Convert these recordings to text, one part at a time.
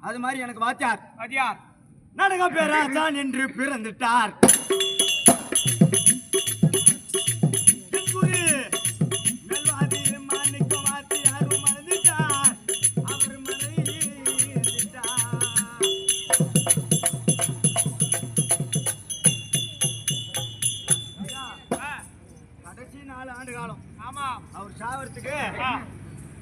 அது மாதிரி எனக்கு வாத்தியார். அதியார் நாடக பேராசான் என்று பிறந்துட்டார். வாத்தியார் கடைசி நாலு ஆண்டு காலம். ஆமா அவர் சாவறதுக்கு ஆ,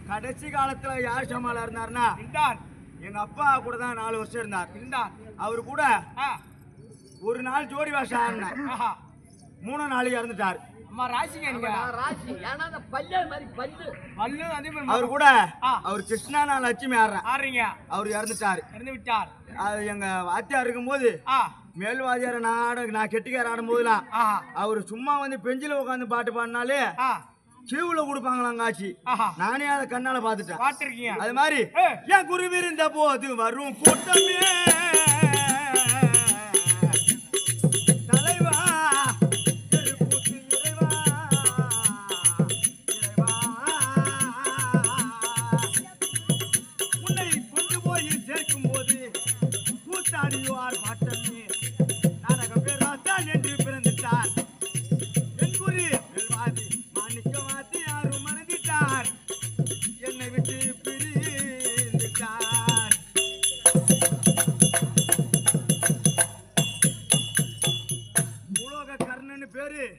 கடைசி காலத்துல யார் சமாளா இருந்தாருன்னா இருந்தார் எங்க அப்பா கூட தான் நாலு வருஷம் இருந்தார். இருந்தார் அவர் கூட ஆ, ஒரு நாள் ஜோடி வேஷம் ஆடினேன். ஆஹா. மூணு நாளைக்கு இறந்துட்டார். அம்மா ராசிங்க நீங்க. ராசி. ஏன்னா அந்த பல்லே மாதிரி பல்லு. பல்லு அதே மாதிரி அவர் கூட. அவர் கிருஷ்ணா நான் லட்சுமி ஆடுறேன். ஆடுறீங்க. அவர் இறந்துட்டாரு. இறந்து விட்டார். அது எங்க வாத்தியார் இருக்கும்போது ஆ. மேல் வாத்தியார் நான் ஆட நான் கெட்டிக்கார ஆடும் போதுலாம் ஆஹா அவர் சும்மா வந்து பெஞ்சில உட்காந்து பாட்டு பாடினாலே கியூல கொடுப்பாங்களாம் காட்சி நானே அதை கண்ணால பார்த்துட்டேன். பாத்துருக்கீங்க அது மாதிரி. என் குருவி இருந்த போது வரும் கூட்டமே. உன்னை கொண்டு போய் சேர்க்கும் போது கூத்தாடிவார் பாட்டமே very